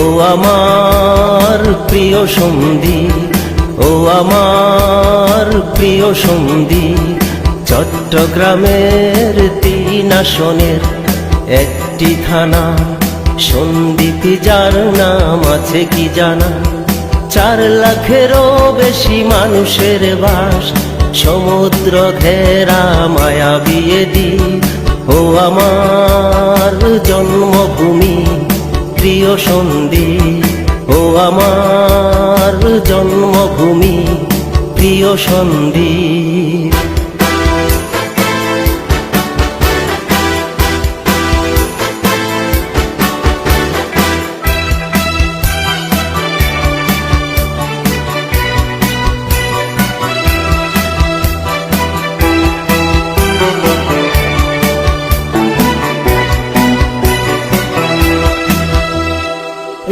ও আমার প্রিয় সন্ধি, ও আমার প্রিয় সন্ধি, চট্টগ্রামের তিন আসনের একটি থানা সন্দীপ যার নাম আছে কি জানা? চার লাখেরও বেশি মানুষের বাস সমুদ্র ঘেরা মায়া বিয়ে দি। ও আমার জন্মভূমি প্রিয় সন্ধি ও আমার জন্মভূমি প্রিয় সন্দীপ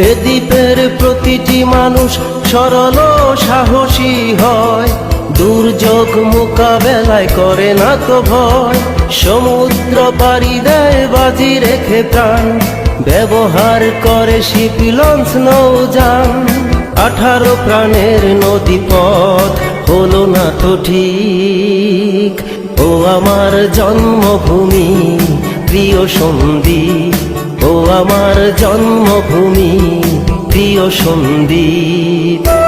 এ দ্বীপের প্রতিটি মানুষ সরল সাহসী হয়। দুর্যোগ মোকাবেলায় করে না তো ভয়। সমুদ্র পাড়ি দেয়, বাজি রেখে প্রাণ ব্যবহার করে শিপ লঞ্চ নৌযান। আঠারো প্রাণের নদী পথ হলো না তো ঠিক। ও আমার জন্মভূমি, প্রিয় সন্দীপ আমার জন্মভূমি প্রিয় সন্দীপ।